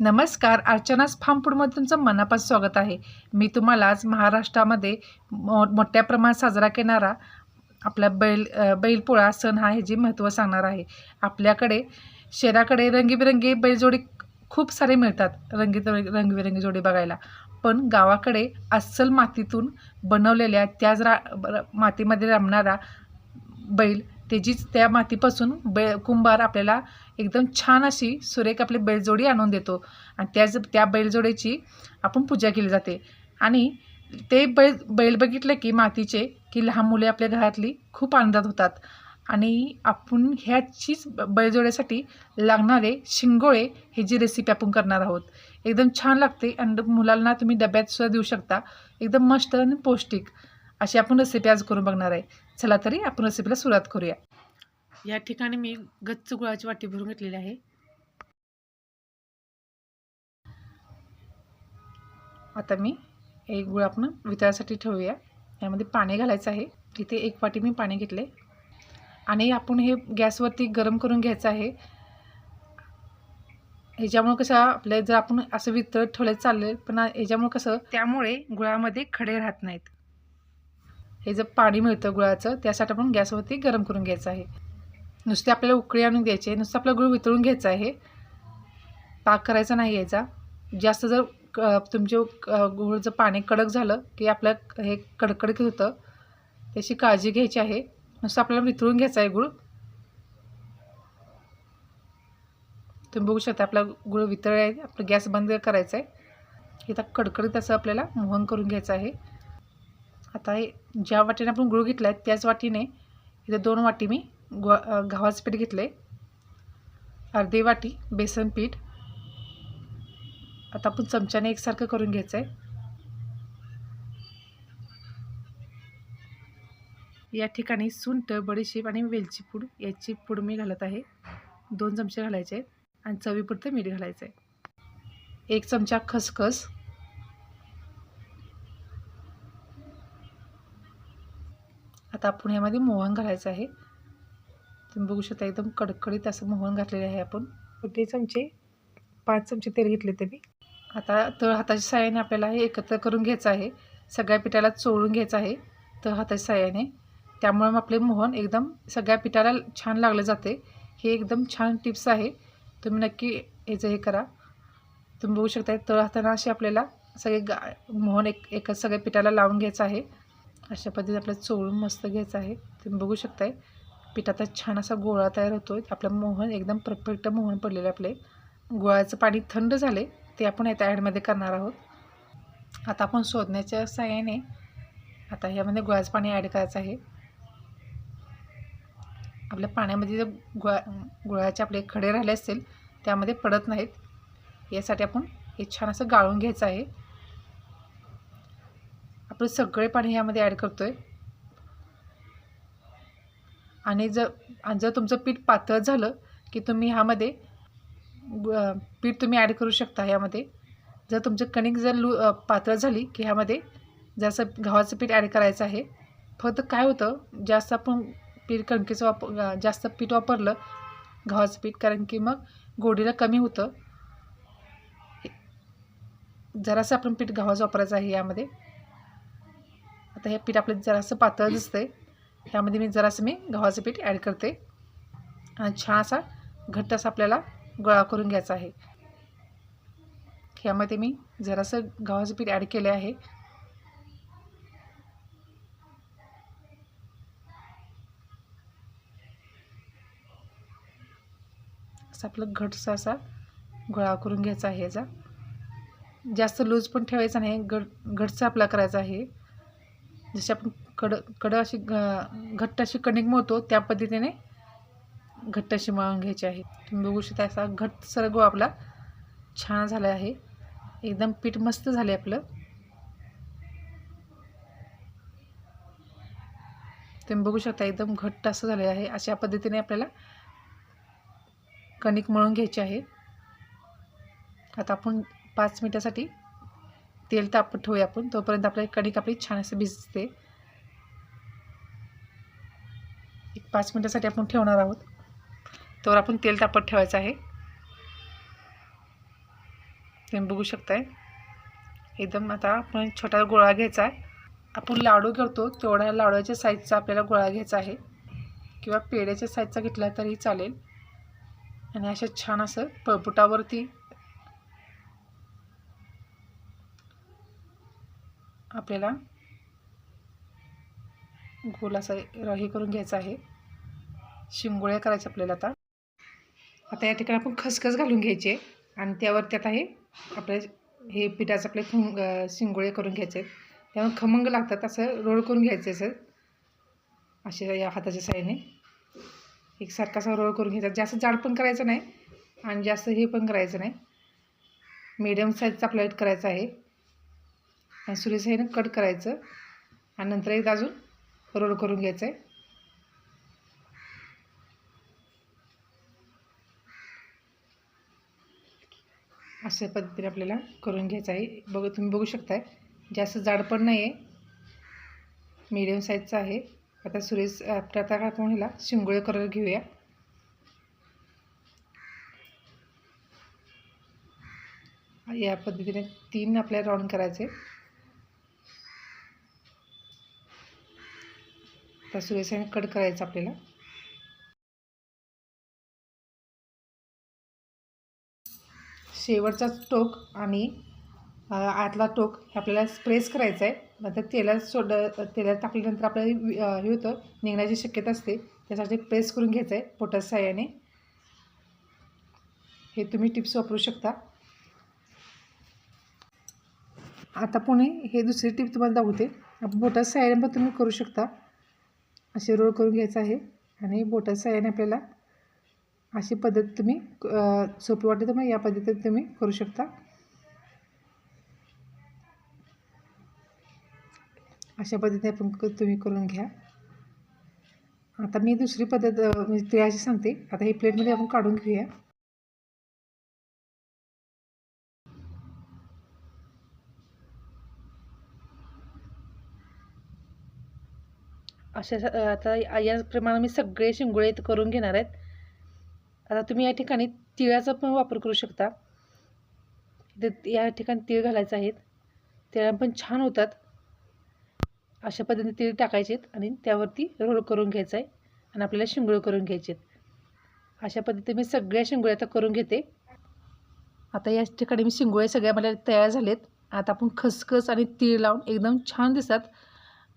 नमस्कार अर्चनास फार्म फूडमध्ये तुमचं मनापासून स्वागत आहे. मी तुम्हाला आज महाराष्ट्रामध्ये मो मोठ्या प्रमाणात साजरा करणारा आपला बैल बैलपोळा सण हा ह्याची महत्त्व सांगणार आहे. आपल्याकडे शहराकडे रंगीबेरंगी बैलजोडी खूप सारे मिळतात रंगीत रंगीबेरंगी जोडी बघायला. पण गावाकडे अस्सल मातीतून बनवलेल्या त्याच रा मातीमध्ये रमणारा बैल त्याचीच त्या मातीपासून बै कुंभार आपल्याला एकदम छान अशी सुरेख आपली बैलजोडी आणून देतो. आणि त्याच त्या बैलजोडीची आपण पूजा केली जाते. आणि ते बैल बैल बघितलं की मातीचे की लहान मुले आपल्या घरातली खूप आनंदात होतात. आणि आपण ह्याचीच ब- बैलजोड्यासाठी लागणारे शिंगोळे हे जी रेसिपी आपण करणार आहोत. एकदम छान लागते आणि मुलांना तुम्ही डब्यातसुद्धा देऊ शकता. एकदम मस्त आणि पौष्टिक अशी आपण रेसिपी आज करून बघणार आहे. चला तरी आपण रेसिपीला सुरुवात करूया. या ठिकाणी मी गच्च गुळाची वाटी भरून घेतलेली आहे. आता मी एक गुळ आपण वितळासाठी ठेवूया. यामध्ये पाणी घालायचं आहे. इथे एक वाटी मी पाणी घेतले. आणि आपण हे गॅसवरती गरम करून घ्यायचं आहे. ह्याच्यामुळं कसं आपल्या जर आपण असं वितळत ठेवलं चाललं पण ह्याच्यामुळं कसं त्यामुळे गुळामध्ये खडे राहत नाहीत. हे जर पाणी मिळतं गुळाचं त्यासाठी आपण गॅसवरती गरम करून घ्यायचं आहे. नुसते आपल्याला उकळी आणून द्यायची आहे नुसतं आपला गुळ वितळून घ्यायचा आहे पाक करायचा नाही यायचा जास्त जर क- तुमचे क- गुळ जर पाणी कडक झालं की आपलं हे कडकडकीत होतं त्याची काळजी घ्यायची आहे. नुसतं आपल्याला वितळून घ्यायचा आहे गुळ. तुम्ही बघू शकता आपला गुळ वितळ आहे आपलं गॅस बंद करायचा आहे. इथं कडकडीत असं आपल्याला मोहन करून घ्यायचं आहे. आता हे ज्या वाटीने आपण गुळ घेतला आहे त्याच वाटीने इथं दोन वाटी मी ग गव्हाचं पीठ घेतलं आहे अर्धी वाटी बेसन पीठ. आता आपण चमच्याने एकसारखं करून घ्यायचं आहे या ठिकाणी सुंठ बडीशेप आणि वेलची पूड याची पूड मी घालत आहे. दोन चमचे घालायचे आहेत आणि चवीपुरतं मीठ घालायचं आहे. एक चमचा खसखस. आता आपण यामध्ये मोहन घालायचं आहे. तुम्ही बघू शकता एकदम कडकडीत असं मोहन घातलेलं आहे आपण. ते चमचे पाच चमचे तेल घेतले ते मी आता तळ हाताच्या साह्याने आपल्याला हे एकत्र करून घ्यायचं आहे. सगळ्या पिठाला चोळून घ्यायचं आहे तळ हाताच्या साह्याने. त्यामुळे मग आपले मोहन एकदम सगळ्या पिठाला छान लागलं जाते. हे एकदम छान टिप्स आहे. तुम्ही नक्की ह्याचं हे करा. तुम्ही बघू शकता तळ हाताना असे आपल्याला सगळे गा मोहन एक एकच सगळ्या पिठाला लावून घ्यायचं आहे. अशा पद्धतीने आपल्याला चोळून मस्त घ्यायचं आहे. तुम्ही बघू शकताय. पिठाचा छान असा गोळा तयार होतो आहे आपलं मोहन एकदम परफेक्ट मोहन पडलेलं आपले. गुळाचं पाणी थंड झाले ते आपण यात ॲडमध्ये करणार आहोत. आता आपण शोधण्याच्या साह्याने आता ह्यामध्ये गुळाचं पाणी ॲड करायचं आहे. आपल्या पाण्यामध्ये जर गुळा गुळाचे आपले खडे राहिले असतील त्यामध्ये पडत नाहीत. यासाठी आपण हे छान असं गाळून घ्यायचं आहे. आपलं सगळे पाणी ह्यामध्ये ॲड करतो आहे आणि जर आणि जर तुमचं पीठ पातळ झालं की तुम्ही ह्यामध्ये पीठ तुम्ही ॲड करू शकता ह्यामध्ये. जर तुमचं कणिक जर लू पातळ झाली की ह्यामध्ये जसं गव्हाचं पीठ ॲड करायचं आहे. फक्त काय होतं जास्त आपण पीठ कणकेचं वाप जास्त पीठ वापरलं गव्हाचं पीठ कारण की मग गोडीला कमी होतं. जरासं आपण पीठ गव्हाचं वापरायचं आहे यामध्ये. आता हे पीठ आपलं जरासं पातळ दिसतंय. ह्यामध्ये मी जरासं मी गव्हाचं पीठ ॲड करते. आणि छान असा घट्ट असा आपल्याला गोळा करून घ्यायचा आहे. ह्यामध्ये मी जरासं गव्हाचं पीठ ॲड केले आहे. असं आपलं घटसा असा गोळा करून घ्यायचा आहे याचा. जास्त लूज पण ठेवायचा नाही गट घटचा आपला करायचा आहे. जसे आपण कड कड अशी घ घट्ट अशी कणिक मळतो त्या पद्धतीने घट्ट अशी मळून घ्यायची आहे. तुम्ही बघू शकता असा घट्ट सरगो आपला छान झाला आहे. एकदम पीठ मस्त झाले आपलं. तुम्ही बघू शकता एकदम घट्ट असं झाले आहे. अशा पद्धतीने आपल्याला कणिक मळून घ्यायची आहे. आता आपण पाच मिनटासाठी तेल तापत ठेवूया आपण. तोपर्यंत आपल्याला कणिक आपली छान असं भिजते एक पाच मिनटासाठी आपण ठेवणार आहोत. तर आपण तेल तापत ठेवायचं आहे. तुम्ही बघू शकताय. एकदम आता आपण छोटा गोळा घ्यायचा आहे. आपण लाडू करतो तेवढ्या लाडूच्या साईजचा आपल्याला गोळा घ्यायचा आहे. किंवा पेढ्याच्या साईजचा घेतला तरी चालेल. आणि अशा छान असं पळपुटावरती आपल्याला गोल असा हे करून घ्यायचा आहे. शिंगोळ्या करायच्या आपल्याला आता. आता या ठिकाणी आपण खसखस घालून घ्यायचे आणि त्यावरती आता हे आपल्या हे पिठाचं आपले खुंग शिंगोळे करून घ्यायचे. त्यामुळे खमंग लागतात असं रोल करून घ्यायचं सर. असे या हाताच्या साईडने एकसारखा असा रोल करून घ्यायचा. जास्त जाड पण करायचं नाही आणि जास्त हे पण करायचं नाही. मीडियम साईजचा प्लेट करायचा आहे. आणि सुरेसाईनं कट करायचं. आणि नंतर एकदा अजून रोल करून घ्यायचं आहे अशा पद्धतीने आपल्याला करून घ्यायचं आहे. बघ तुम्ही बघू शकताय. जास्त जाड पण नाही आहे मीडियम साईजचं आहे. आता सुरेश आता आता आपण ह्याला शिंगोळे कलर घेऊया. या पद्धतीने तीन आपल्याला राऊंड करायचे. आता सुरेशाने कट करायचं आपल्याला. शेवटचा टोक आणि आतला टोक हे आपल्याला प्रेस करायचा आहे. नंतर तेलात सोड तेलात टाकल्यानंतर आपल्याला हे होतं निघण्याची शक्यता असते. त्यासाठी प्रेस करून घ्यायचं आहे पोटाच्या साह्याने. हे तुम्ही टिप्स वापरू शकता. आता पुणे हे दुसरी टिप तुम्हाला दाखवते. बोटाच्या साह्याने पण तुम्ही करू शकता. असे रोल करून घ्यायचं आहे आणि बोटाच्या साह्याने आपल्याला अशी पद्धत तुम्ही सोपी वाटते तर मग या पद्धतीत तुम्ही करू शकता. अशा पद्धतीने आपण तुम्ही करून घ्या. आता मी दुसरी पद्धत म्हणजे तिळाची सांगते. आता ही प्लेटमध्ये आपण काढून घेऊया. अशा आता याप्रमाणे मी सगळे शिंगोळे करून घेणार आहेत. आता तुम्ही या ठिकाणी तिळाचा पण वापर करू शकता. या ठिकाणी तीळ घालायचं आहेत. तिळा पण छान होतात. अशा पद्धतीने तीळ टाकायचे आहेत आणि त्यावरती रोल करून घ्यायचं आहे आणि आपल्याला शिंगोळे करून घ्यायचे आहेत अशा पद्धतीने मी सगळ्या शिंगोळ्या आता करून घेते. आता या ठिकाणी मी शिंगोळे सगळ्या मला तयार झालेत. आता आपण खसखस आणि तीळ लावून एकदम छान दिसतात.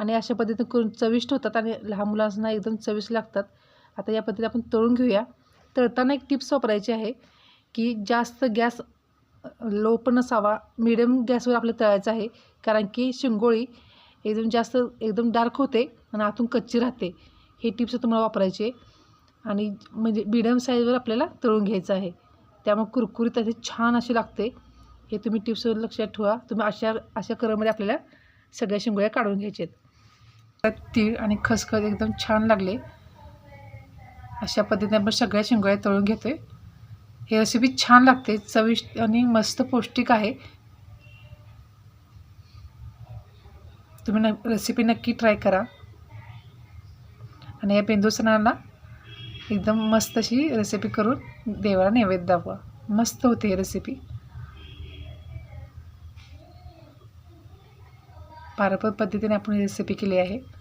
आणि अशा पद्धतीने करून चविष्ट होतात आणि लहान मुलांना एकदम चविष्ट लागतात. आता या पद्धतीने आपण तळून घेऊया. तळताना एक टिप्स वापरायची आहे की जास्त गॅस लो पण नसावा मिडियम गॅसवर आपलं तळायचं आहे. कारण की शिंगोळी एकदम जास्त एकदम डार्क होते आणि आतून कच्ची राहते. हे टिप्स तुम्हाला वापरायचे आहे. आणि म्हणजे मिडियम साईजवर आपल्याला तळून घ्यायचं आहे. त्यामुळे कुरकुरीत त्याची छान अशी लागते. हे तुम्ही टिप्सवर लक्षात ठेवा. तुम्ही अशा अशा करमध्ये आपल्याला सगळ्या शिंगोळ्या काढून घ्यायचे आहेत. तीळ आणि खसखस एकदम छान लागले. अशा पद्धतीने आपण सगळ्या शिंगोळ्या तळून घेतो आहे हे रेसिपी छान लागते चविष्ट आणि मस्त पौष्टिक आहे. तुम्ही न रेसिपी नक्की ट्राय करा. आणि या बेंदू सणाला एकदम मस्त अशी रेसिपी करून देवाला नैवेद्य दाखवा. मस्त होते ही रेसिपी पारंपरिक पद्धतीने आपण ही रेसिपी केली आहे.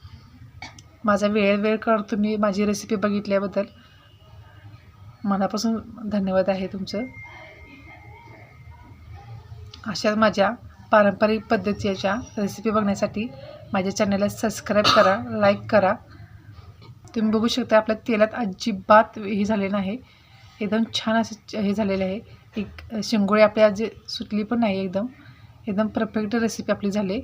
माझा वेळ वेळ काढ तुम्ही माझी रेसिपी बघितल्याबद्दल मनापासून धन्यवाद आहे तुमचं. अशा माझ्या पारंपरिक पद्धतीच्या रेसिपी बघण्यासाठी माझ्या चॅनलला सबस्क्राईब करा लाईक करा. तुम्ही बघू शकता आपल्या तेलात अजिबात हे झाले नाही. एकदम छान असं हे झालेलं आहे. एक शिंगोळी आपल्या जे सुटली पण नाही एकदम. एकदम परफेक्ट रेसिपी आपली झाली.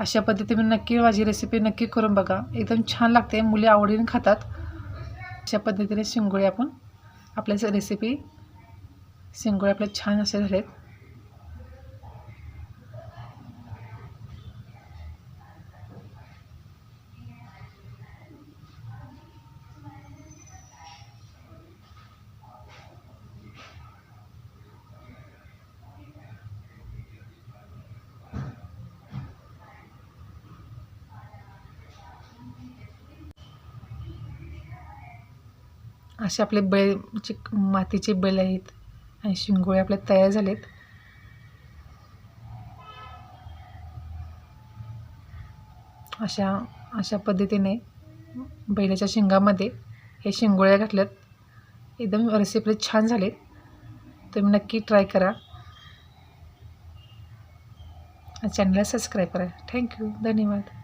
अशा पद्धतीने नक्की माझी रेसिपी नक्की करून बघा. एकदम छान लागते. मुले आवडीने खातात. अशा पद्धतीने शिंगोळे आपण आपल्या रेसिपी शिंगोळे आपल्या छान असे झालेत. असे आपले बैल जे मातीचे बैल आहेत आणि शिंगोळे आपले तयार झालेत. अशा अशा पद्धतीने बैलाच्या शिंगामध्ये हे शिंगोळ्या घातल्यात एकदम रेसिपी छान झाले तुम्ही नक्की ट्राय करा. चॅनलला सबस्क्राईब करा. थँक्यू. धन्यवाद.